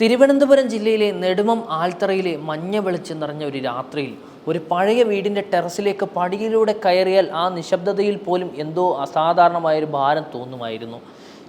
തിരുവനന്തപുരം ജില്ലയിലെ നെടുമം ആൽത്തറയിലെ മഞ്ഞ വെളിച്ചം നിറഞ്ഞ ഒരു രാത്രിയിൽ ഒരു പഴയ വീടിന്റെ ടെറസിലേക്ക് പടിയിലൂടെ കയറിയാൽ ആ നിശബ്ദതയിൽ പോലും എന്തോ അസാധാരണമായൊരു ഭാരം തോന്നുമായിരുന്നു.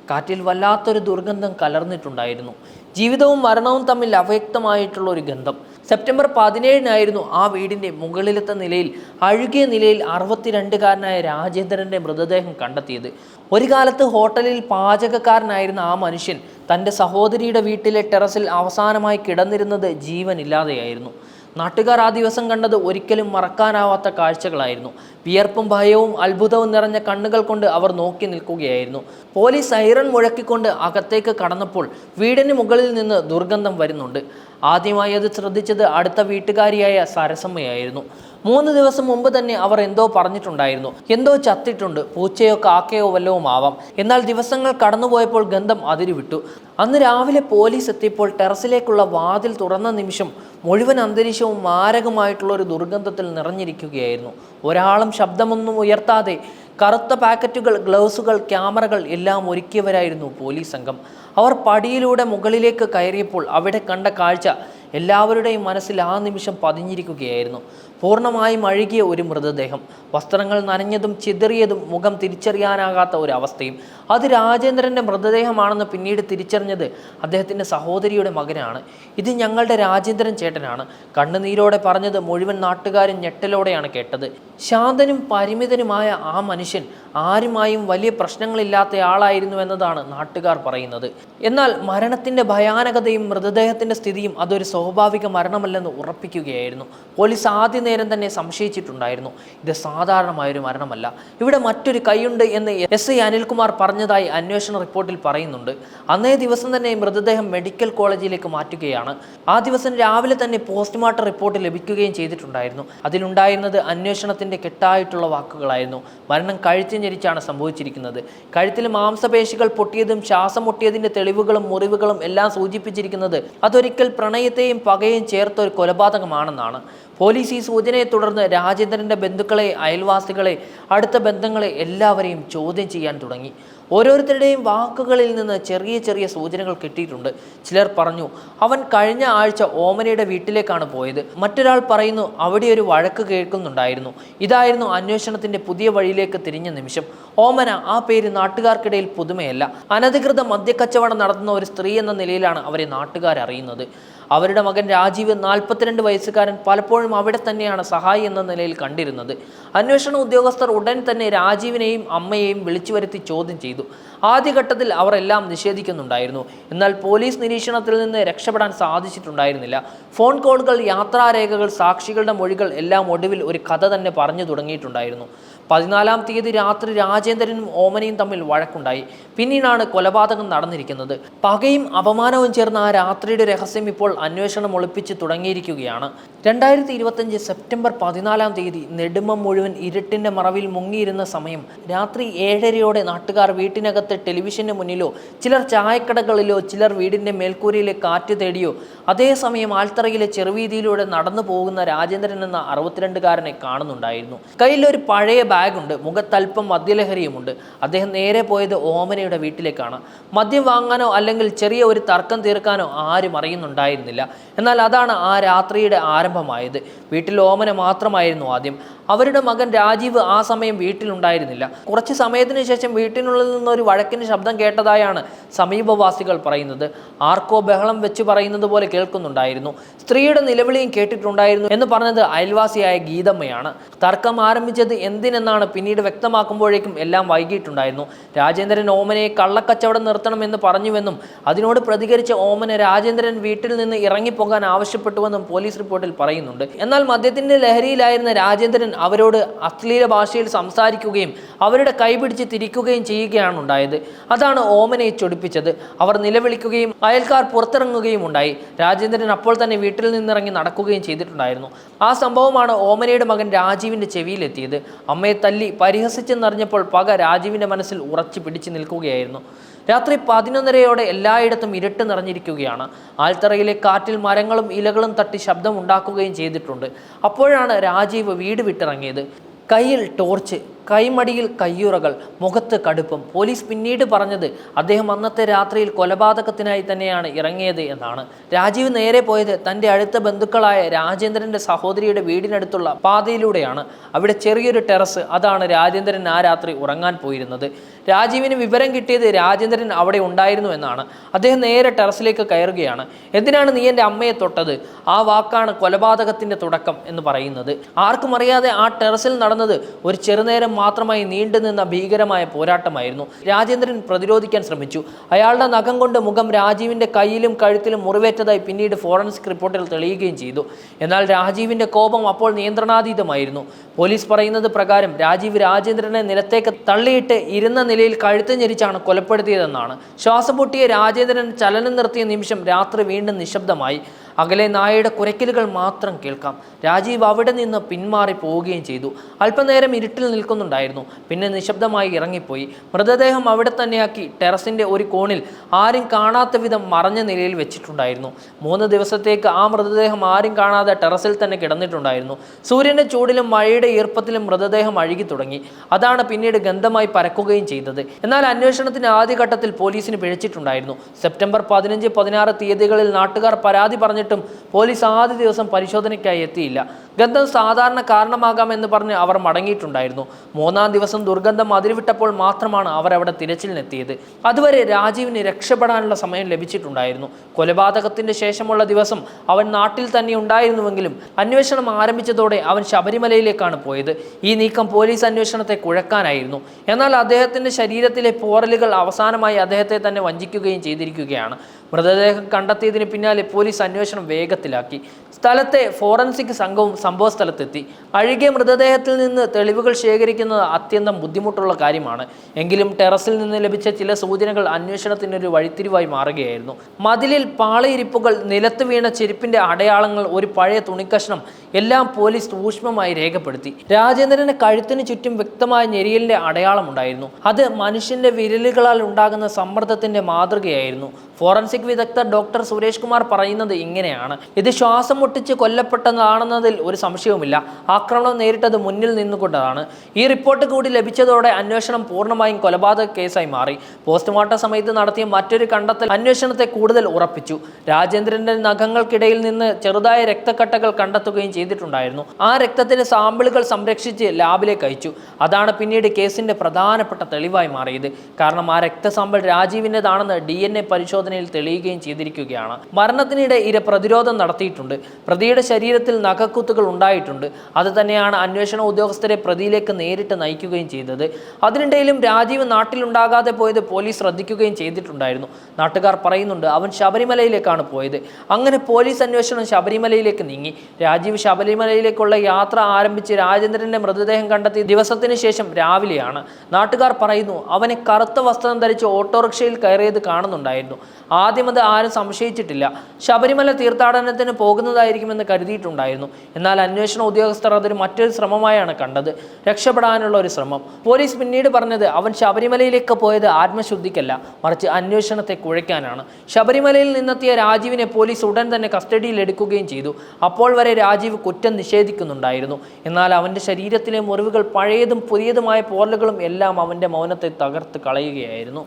കാറ്റിൽ വല്ലാത്തൊരു ദുർഗന്ധം കലർന്നിട്ടുണ്ടായിരുന്നു. ജീവിതവും മരണവും തമ്മിൽ അവ്യക്തമായിട്ടുള്ള ഒരു ഗന്ധം. സെപ്റ്റംബർ പതിനേഴിനായിരുന്നു ആ വീടിന്റെ മുകളിലത്തെ നിലയിൽ അഴുകിയ നിലയിൽ അറുപത്തിരണ്ടുകാരനായ രാജേന്ദ്രന്റെ മൃതദേഹം കണ്ടെത്തിയത്. ഒരു കാലത്ത് ഹോട്ടലിൽ പാചകക്കാരനായിരുന്ന ആ മനുഷ്യൻ തന്റെ സഹോദരിയുടെ വീട്ടിലെ ടെറസിൽ അവസാനമായി കിടന്നിരുന്നത് ജീവനില്ലാതെയായിരുന്നു. നാട്ടുകാർ ആ ദിവസം കണ്ടത് ഒരിക്കലും മറക്കാനാവാത്ത കാഴ്ചകളായിരുന്നു. വിയർപ്പും ഭയവും അത്ഭുതവും നിറഞ്ഞ കണ്ണുകൾ കൊണ്ട് അവർ നോക്കി നിൽക്കുകയായിരുന്നു. പോലീസ് സൈറൺ മുഴക്കിക്കൊണ്ട് അകത്തേക്ക് കടന്നപ്പോൾ വീടിന് മുകളിൽ നിന്ന് ദുർഗന്ധം വരുന്നുണ്ട്. ആദ്യമായി അത് ശ്രദ്ധിച്ചത് അടുത്ത വീട്ടുകാരിയായ സരസമ്മയായിരുന്നു. മൂന്ന് ദിവസം മുമ്പ് തന്നെ അവർ എന്തോ പറഞ്ഞിട്ടുണ്ടായിരുന്നു. എന്തോ ചത്തിട്ടുണ്ട് പൂച്ചയോ കാക്കയോ വല്ലവും ആവാം എന്നാൽ ദിവസങ്ങൾ കടന്നുപോയപ്പോൾ ഗന്ധം അതിരുവിട്ടു. അന്ന് രാവിലെ പോലീസ് എത്തിയപ്പോൾ ടെറസിലേക്കുള്ള വാതിൽ തുറന്ന നിമിഷം മുഴുവൻ അന്തരീക്ഷവും മാരകമായിട്ടുള്ള ഒരു ദുർഗന്ധത്തിൽ നിറഞ്ഞിരിക്കുകയായിരുന്നു. ഒരാളും ശബ്ദമൊന്നും ഉയർത്താതെ കറുത്ത പാക്കറ്റുകൾ ഗ്ലൗസുകൾ ക്യാമറകൾ എല്ലാം ഒരുക്കിയവരായിരുന്നു പോലീസ് സംഘം. അവർ പടിയിലൂടെ മുകളിലേക്ക് കയറിയപ്പോൾ അവിടെ കണ്ട കാഴ്ച എല്ലാവരുടെയും മനസ്സിൽ ആ നിമിഷം പതിഞ്ഞിരിക്കുകയായിരുന്നു. പൂർണമായും അഴുകിയ ഒരു മൃതദേഹം. വസ്ത്രങ്ങൾ നനഞ്ഞതും ചിതറിയതും മുഖം തിരിച്ചറിയാനാകാത്ത ഒരു അവസ്ഥയും. അത് രാജേന്ദ്രന്റെ മൃതദേഹമാണെന്ന് പിന്നീട് തിരിച്ചറിഞ്ഞത് അദ്ദേഹത്തിന്റെ സഹോദരിയുടെ മകനാണ്. ഇത് ഞങ്ങളുടെ രാജേന്ദ്രൻ ചേട്ടനാണ്. കണ്ണുനീരോടെ പറഞ്ഞത് മുഴുവൻ നാട്ടുകാരും ഞെട്ടലോടെയാണ് കേട്ടത്. ശാന്തനും പരിമിതനുമായ ആ മനുഷ്യൻ ആരുമായും വലിയ പ്രശ്നങ്ങളില്ലാത്ത ആളായിരുന്നു എന്നതാണ് നാട്ടുകാർ പറയുന്നത്. എന്നാൽ മരണത്തിന്റെ ഭയാനകതയും മൃതദേഹത്തിന്റെ സ്ഥിതിയും അതൊരു സ്വാഭാവിക മരണമല്ലെന്ന് ഉറപ്പിക്കുകയായിരുന്നു. പോലീസ് ആദ്യ നേരം തന്നെ സംശയിച്ചിട്ടുണ്ടായിരുന്നു. ഇത് സാധാരണമായൊരു മരണമല്ല. ഇവിടെ മറ്റൊരു കൈയുണ്ട് എന്ന് എസ് ഐ അനിൽകുമാർ പറഞ്ഞതായി അന്വേഷണ റിപ്പോർട്ടിൽ പറയുന്നുണ്ട്. അന്നേ ദിവസം തന്നെ മൃതദേഹം മെഡിക്കൽ കോളേജിലേക്ക് മാറ്റുകയാണ്. ആ ദിവസം രാവിലെ തന്നെ പോസ്റ്റ്മോർട്ടം റിപ്പോർട്ട് ലഭിക്കുകയും ചെയ്തിട്ടുണ്ടായിരുന്നു. അതിലുണ്ടായിരുന്നത് അന്വേഷണത്തിന്റെ കെട്ടായിട്ടുള്ള വാക്കുകളായിരുന്നു. മരണം കഴുത്തി ഞെരിച്ചാണ് സംഭവിച്ചിരിക്കുന്നത്. കഴുത്തിൽ മാംസപേശികൾ പൊട്ടിയതും ശ്വാസം മുട്ടിയതിന്റെ തെളിവുകളും മുറിവുകളും എല്ലാം സൂചിപ്പിച്ചിരിക്കുന്നത് അതൊരിക്കൽ പ്രണയത്തെയും പകയും ചേർത്ത ഒരു കൊലപാതകമാണെന്നാണ്. പോലീസ് ഈ സൂചനയെ തുടർന്ന് രാജേന്ദ്രന്റെ ബന്ധുക്കളെ അയൽവാസികളെ അടുത്ത ബന്ധങ്ങളെ എല്ലാവരെയും ചോദ്യം ചെയ്യാൻ തുടങ്ങി. ഓരോരുത്തരുടെയും വാക്കുകളിൽ നിന്ന് ചെറിയ ചെറിയ സൂചനകൾ കിട്ടിയിട്ടുണ്ട്. ചിലർ പറഞ്ഞു അവൻ കഴിഞ്ഞ ആഴ്ച ഓമനയുടെ വീട്ടിലേക്കാണ് പോയത്. മറ്റൊരാൾ പറയുന്നു അവിടെ ഒരു വഴക്ക് കേൾക്കുന്നുണ്ടായിരുന്നു. ഇതായിരുന്നു അന്വേഷണത്തിന്റെ പുതിയ വഴിയിലേക്ക് തിരിഞ്ഞ നിമിഷം. ഓമന ആ പേര് നാട്ടുകാർക്കിടയിൽ പുതുമയല്ല. അനധികൃത മദ്യക്കച്ചവടം നടത്തുന്ന ഒരു സ്ത്രീ എന്ന നിലയിലാണ് അവരെ നാട്ടുകാർ അറിയുന്നത് അവരുടെ മകൻ രാജീവ് നാൽപ്പത്തിരണ്ട് വയസ്സുകാരൻ പലപ്പോഴും അവിടെ തന്നെയാണ് സഹായി എന്ന നിലയിൽ കണ്ടിരുന്നത്. അന്വേഷണ ഉദ്യോഗസ്ഥർ ഉടൻ തന്നെ രാജീവിനെയും അമ്മയെയും വിളിച്ചു വരുത്തി ചോദ്യം ചെയ്തു. ആദ്യഘട്ടത്തിൽ അവർ എല്ലാം നിഷേധിക്കുന്നുണ്ടായിരുന്നു. എന്നാൽ പോലീസ് നിരീക്ഷണത്തിൽ നിന്ന് രക്ഷപ്പെടാൻ സാധിച്ചിട്ടുണ്ടായിരുന്നില്ല. ഫോൺ കോളുകൾ യാത്രാരേഖകൾ സാക്ഷികളുടെ മൊഴികൾ എല്ലാം ഒടുവിൽ ഒരു കഥ തന്നെ പറഞ്ഞു തുടങ്ങിയിട്ടുണ്ടായിരുന്നു. പതിനാലാം തീയതി രാത്രി രാജേന്ദ്രനും ഓമനയും തമ്മിൽ വഴക്കുണ്ടായി. പിന്നീടാണ് കൊലപാതകം നടന്നിരിക്കുന്നത്. പകയും അപമാനവും ചേർന്ന ആ രാത്രിയുടെ രഹസ്യം ഇപ്പോൾ അന്വേഷണം ഒളിപ്പിച്ച് തുടങ്ങിയിരിക്കുകയാണ്. രണ്ടായിരത്തി ഇരുപത്തഞ്ച് സെപ്റ്റംബർ പതിനാലാം തീയതി നെടുമം മുഴുവൻ ഇരുട്ടിന്റെ മറവിൽ മുങ്ങിയിരുന്ന സമയം രാത്രി ഏഴരയോടെ നാട്ടുകാർ വീട്ടിനകത്ത് ടെലിവിഷന് മുന്നിലോ ചിലർ ചായക്കടകളിലോ ചിലർ വീടിന്റെ മേൽക്കൂരയിലെ കാറ്റ് തേടിയോ അതേസമയം ആൽത്തറയിലെ ചെറുവീതിയിലൂടെ നടന്നു പോകുന്ന രാജേന്ദ്രൻ എന്ന അറുപത്തിരണ്ടുകാരനെ കാണുന്നുണ്ടായിരുന്നു. കയ്യിലൊരു പഴയ ബാഗുണ്ട് മുഖത്തൽപ്പം മദ്യലഹരിയുമുണ്ട്. അദ്ദേഹം നേരെ പോയത് ഓമനയുടെ വീട്ടിലേക്കാണ്. മദ്യം വാങ്ങാനോ അല്ലെങ്കിൽ ചെറിയ ഒരു തർക്കം തീർക്കാനോ ആരും അറിയുന്നുണ്ടായിരുന്നില്ല. എന്നാൽ അതാണ് ആ രാത്രിയുടെ ആരംഭമായത്. വീട്ടിൽ ഓമന മാത്രമായിരുന്നു ആദ്യം. അവരുടെ മകൻ രാജീവ് ആ സമയം വീട്ടിലുണ്ടായിരുന്നില്ല. കുറച്ച് സമയത്തിന് ശേഷം വീട്ടിനുള്ളിൽ നിന്ന് ഒരു വഴക്കിന് ശബ്ദം കേട്ടതായാണ് സമീപവാസികൾ പറയുന്നത്. ആർക്കോ ബഹളം വെച്ച് പറയുന്നത് പോലെ കേൾക്കുന്നുണ്ടായിരുന്നു. സ്ത്രീയുടെ നിലവിളിയും കേട്ടിട്ടുണ്ടായിരുന്നു എന്ന് പറഞ്ഞത് അയൽവാസിയായ ഗീതമ്മയാണ്. തർക്കം ആരംഭിച്ചത് എന്തിനെന്നാണ് പിന്നീട് വ്യക്തമാക്കുമ്പോഴേക്കും എല്ലാം വൈകിട്ടുണ്ടായിരുന്നു രാജേന്ദ്രൻ ഓമനയെ കള്ളക്കച്ചവടം നിർത്തണമെന്ന് പറഞ്ഞുവെന്നും അതിനോട് പ്രതികരിച്ച ഓമന രാജേന്ദ്രൻ വീട്ടിൽ നിന്ന് ഇറങ്ങിപ്പോകാൻ ആവശ്യപ്പെട്ടുവെന്നും പോലീസ് റിപ്പോർട്ടിൽ പറയുന്നുണ്ട്. എന്നാൽ മദ്യത്തിന്റെ ലഹരിയിലായിരുന്ന രാജേന്ദ്രൻ അവരോട് അശ്ലീല ഭാഷയിൽ സംസാരിക്കുകയും അവരുടെ കൈപിടിച്ച് തിരിക്കുകയും ചെയ്യുകയാണ് ഉണ്ടായത്. അതാണ് ഓമനയെ ചൊടിപ്പിച്ചത്. അവർ നിലവിളിക്കുകയും അയൽക്കാർ പുറത്തിറങ്ങുകയും ഉണ്ടായി. രാജേന്ദ്രൻ അപ്പോൾ തന്നെ വീട്ടിൽ നിന്നിറങ്ങി നടക്കുകയും ചെയ്തിട്ടുണ്ടായിരുന്നു. ആ സംഭവമാണ് ഓമനയുടെ മകൻ രാജീവിന്റെ ചെവിയിലെത്തിയത്. അമ്മയെ തല്ലി പരിഹസിച്ചെന്നറിഞ്ഞപ്പോൾ പക രാജീവിന്റെ മനസ്സിൽ ഉറച്ചു പിടിച്ചു നിൽക്കുകയായിരുന്നു. രാത്രി പതിനൊന്നരയോടെ എല്ലായിടത്തും ഇരുട്ട് നിറഞ്ഞിരിക്കുകയാണ്. ആൽത്തറയിലെ കാറ്റിൽ മരങ്ങളും ഇലകളും തട്ടി ശബ്ദം ഉണ്ടാക്കുകയും ചെയ്തിട്ടുണ്ട്. അപ്പോഴാണ് രാജീവ് വീട് വിട്ടിറങ്ങിയത് കയ്യിൽ ടോർച്ച് കൈമടിയിൽ കയ്യുറകൾ മുഖത്ത് കടുപ്പം. പോലീസ് പിന്നീട് പറഞ്ഞത് അദ്ദേഹം അന്നത്തെ രാത്രിയിൽ കൊലപാതകത്തിനായി തന്നെയാണ് ഇറങ്ങിയത് എന്നാണ്. രാജീവ് നേരെ പോയത് തന്റെ അടുത്ത ബന്ധുക്കളായ രാജേന്ദ്രന്റെ സഹോദരിയുടെ വീടിനടുത്തുള്ള പാതയിലൂടെയാണ്. അവിടെ ചെറിയൊരു ടെറസ് അതാണ് രാജേന്ദ്രൻ ആ രാത്രി ഉറങ്ങാൻ പോയിരുന്നത്. രാജീവിന് വിവരം കിട്ടിയത് രാജേന്ദ്രൻ അവിടെ ഉണ്ടായിരുന്നു എന്നാണ്. അദ്ദേഹം നേരെ ടെറസിലേക്ക് കയറുകയാണ്. എന്തിനാണ് നീ എന്റെ അമ്മയെ തൊട്ടത്? ആ വാക്കാണ് കൊലപാതകത്തിന്റെ തുടക്കം എന്ന് പറയുന്നത്. ആർക്കും അറിയാതെ ആ ടെറസിൽ നടന്നത് ഒരു ചെറുനേരം മാത്രമായി നീണ്ടുനിന്ന ഭീകരമായ പോരാട്ടമായിരുന്നു. രാജേന്ദ്രൻ പ്രതിരോധിക്കാൻ ശ്രമിച്ചു. അയാളുടെ നഖം കൊണ്ട് മുഖം രാജീവിന്റെ കയ്യിലും കഴുത്തിലും മുറിവേറ്റതായി പിന്നീട് ഫോറൻസിക് റിപ്പോർട്ടിൽ തെളിയുകയും ചെയ്തു. എന്നാൽ രാജീവിന്റെ കോപം അപ്പോൾ നിയന്ത്രണാതീതമായിരുന്നു. പോലീസ് പറയുന്നത് പ്രകാരം രാജീവ് രാജേന്ദ്രനെ നിലത്തേക്ക് തള്ളിയിട്ട് ഇരുന്ന നിലയിൽ കഴുത്ത് ഞെരിച്ചാണ് കൊലപ്പെടുത്തിയതെന്നാണ്. ശ്വാസം പൊട്ടിയ രാജേന്ദ്രൻ ചലനം നിർത്തിയ നിമിഷം രാത്രി വീണ്ടും നിശബ്ദമായി. അകലെ നായയുടെ കുരയ്ക്കലുകൾ മാത്രം കേൾക്കാം. രാജീവ് അവിടെ നിന്ന് പിന്മാറി പോവുകയും ചെയ്തു. അല്പനേരം ഇരുട്ടിൽ നിൽക്കുന്നുണ്ടായിരുന്നു. പിന്നെ നിശബ്ദമായി ഇറങ്ങിപ്പോയി. മൃതദേഹം അവിടെ തന്നെയാക്കി ടെറസിന്റെ ഒരു കോണിൽ ആരും കാണാത്ത വിധം മറഞ്ഞ നിലയിൽ വെച്ചിട്ടുണ്ടായിരുന്നു. മൂന്ന് ദിവസത്തേക്ക് ആ മൃതദേഹം ആരും കാണാതെ ടെറസിൽ തന്നെ കിടന്നിട്ടുണ്ടായിരുന്നു. സൂര്യന്റെ ചൂടിലും മഴയുടെ ഈർപ്പത്തിലും മൃതദേഹം അഴുകി തുടങ്ങി. അതാണ് പിന്നീട് ഗന്ധമായി പരക്കുകയും ചെയ്തത്. എന്നാൽ അന്വേഷണത്തിന്റെ ആദ്യഘട്ടത്തിൽ പോലീസിന് പിഴച്ചിട്ടുണ്ടായിരുന്നു. സെപ്റ്റംബർ പതിനഞ്ച് പതിനാറ് തീയതികളിൽ നാട്ടുകാർ പരാതി പറഞ്ഞിട്ടും പോലീസ് ആദ്യ ദിവസം പരിശോധനയ്ക്കായി എത്തിയില്ല. ഗന്ധം സാധാരണ കാരണമാകാമെന്ന് പറഞ്ഞ് അവർ മടങ്ങിയിട്ടുണ്ടായിരുന്നു. മൂന്നാം ദിവസം ദുർഗന്ധം അതിരുവിട്ടപ്പോൾ മാത്രമാണ് അവർ അവിടെ തിരച്ചിലിനെത്തിയത്. അതുവരെ രാജീവിന് രക്ഷപ്പെടാനുള്ള സമയം ലഭിച്ചിട്ടുണ്ടായിരുന്നു. കൊലപാതകത്തിന്റെ ശേഷമുള്ള ദിവസം അവൻ നാട്ടിൽ തന്നെ ഉണ്ടായിരുന്നുവെങ്കിലും അന്വേഷണം ആരംഭിച്ചതോടെ അവൻ ശബരിമലയിലേക്കാണ് പോയത്. ഈ നീക്കം പോലീസ് അന്വേഷണത്തെ കുഴക്കാനായിരുന്നു. എന്നാൽ അദ്ദേഹത്തിന്റെ ശരീരത്തിലെ പോറലുകൾ അവസാനമായി അദ്ദേഹത്തെ തന്നെ വഞ്ചിക്കുകയും ചെയ്തിരിക്കുകയാണ്. മൃതദേഹം കണ്ടെത്തിയതിന് പിന്നാലെ പോലീസ് അന്വേഷണം വേഗത്തിലാക്കി. സ്ഥലത്തെ ഫോറൻസിക് സംഘവും സംഭവ സ്ഥലത്തെത്തി അഴുകിയ മൃതദേഹത്തിൽ നിന്ന് തെളിവുകൾ ശേഖരിക്കുന്നത് അത്യന്തം ബുദ്ധിമുട്ടുള്ള കാര്യമാണ്. എങ്കിലും ടെറസിൽ നിന്ന് ലഭിച്ച ചില സൂചനകൾ അന്വേഷണത്തിനൊരു വഴിത്തിരിവായി മാറുകയായിരുന്നു. മതിലിൽ പാളയിരിപ്പുകൾ നിലത്ത് വീണ ചെരുപ്പിന്റെ അടയാളങ്ങൾ ഒരു പഴയ തുണിക്കഷ്ണം എല്ലാം പോലീസ് സൂക്ഷ്മമായി രേഖപ്പെടുത്തി. രാജേന്ദ്രന് കഴുത്തിന് ചുറ്റും വ്യക്തമായ ഞെരിയലിന്റെ അടയാളമുണ്ടായിരുന്നു. അത് മനുഷ്യന്റെ വിരലുകളാൽ ഉണ്ടാകുന്ന സമ്മർദ്ദത്തിന്റെ മാതൃകയായിരുന്നു. ഫോറൻസിക് വിദഗ്ധ ഡോക്ടർ സുരേഷ് കുമാർ പറയുന്നത് ഇങ്ങനെയാണ്. ഇത് ശ്വാസം മുട്ടിച്ച് കൊല്ലപ്പെട്ടതാണെന്നതിൽ ഒരു സംശയവുമില്ല. ആക്രമണം നേരിട്ടത് മുന്നിൽ നിന്നുകൊണ്ടതാണ്. ഈ റിപ്പോർട്ട് കൂടി ലഭിച്ചതോടെ അന്വേഷണം പൂർണമായും കൊലപാതക കേസായി മാറി. പോസ്റ്റ്മോർട്ടം സമയത്ത് നടത്തിയ മറ്റൊരു കണ്ടെത്തൽ അന്വേഷണത്തെ കൂടുതൽ ഉറപ്പിച്ചു. രാജേന്ദ്രന്റെ നഖങ്ങൾക്കിടയിൽ നിന്ന് ചെറുതായ രക്തക്കട്ടകൾ കണ്ടെത്തുകയും ചെയ്തിട്ടുണ്ടായിരുന്നു. ആ രക്തത്തിന്റെ സാമ്പിളുകൾ സംരക്ഷിച്ച് ലാബിലേക്ക് അയച്ചു. അതാണ് പിന്നീട് കേസിന്റെ പ്രധാനപ്പെട്ട തെളിവായി മാറിയത്. കാരണം ആ രക്തസാമ്പിൾ രാജീവിന്റെതാണെന്ന് ഡി എൻ എ പരിശോധനയിൽ തെളിയുകയും ചെയ്തിരിക്കുകയാണ്. മരണത്തിനിടെ ഇര പ്രതിരോധം നടത്തിയിട്ടുണ്ട്. പ്രതിയുടെ ശരീരത്തിൽ നഖക്കുത്തുകൾ ഉണ്ടായിട്ടുണ്ട്. അത് തന്നെയാണ് അന്വേഷണ ഉദ്യോഗസ്ഥരെ പ്രതിയിലേക്ക് നേരിട്ട് നയിക്കുകയും ചെയ്തത്. അതിനിടയിലും രാജീവ് നാട്ടിലുണ്ടാകാതെ പോയത് പോലീസ് ശ്രദ്ധിക്കുകയും ചെയ്തിട്ടുണ്ടായിരുന്നു. നാട്ടുകാർ പറയുന്നുണ്ട് അവൻ ശബരിമലയിലേക്കാണ് പോയത്. അങ്ങനെ പോലീസ് അന്വേഷണം ശബരിമലയിലേക്ക് നീങ്ങി. രാജീവ് ശബരിമലയിലേക്കുള്ള യാത്ര ആരംഭിച്ച് രാജേന്ദ്രന്റെ മൃതദേഹം കണ്ടെത്തിയ ദിവസത്തിന് ശേഷം രാവിലെയാണ്. നാട്ടുകാർ പറയുന്നു അവനെ കറുത്ത വസ്ത്രം ധരിച്ച് ഓട്ടോറിക്ഷയിൽ കയറിയത് കാണുന്നുണ്ടായിരുന്നു. ആദ്യം ആരും സംശയിച്ചിട്ടില്ല. ശബരിമല തീർത്ഥാടനത്തിന് പോകുന്നതായിരിക്കുമെന്ന് കരുതിയിട്ടുണ്ടായിരുന്നു. എന്നാൽ അന്വേഷണ ഉദ്യോഗസ്ഥർ അതൊരു മറ്റൊരു ശ്രമമായാണ് കണ്ടത്. രക്ഷപ്പെടാനുള്ള ഒരു ശ്രമം. പോലീസ് പിന്നീട് പറഞ്ഞത് അവൻ ശബരിമലയിലേക്ക് പോയത് ആത്മശുദ്ധിക്കല്ല. മറിച്ച് അന്വേഷണത്തെ കുഴയ്ക്കാനാണ്. ശബരിമലയിൽ നിന്നെത്തിയ രാജീവിനെ പോലീസ് ഉടൻ തന്നെ കസ്റ്റഡിയിൽ എടുക്കുകയും ചെയ്തു. അപ്പോൾ വരെ രാജീവ് കുറ്റം നിഷേധിക്കുന്നുണ്ടായിരുന്നു. എന്നാൽ അവന്റെ ശരീരത്തിലെ മുറിവുകൾ പഴയതും പുതിയതുമായ പോറലുകളും എല്ലാം അവന്റെ മൗനത്തെ തകർത്ത് കളയുകയായിരുന്നു.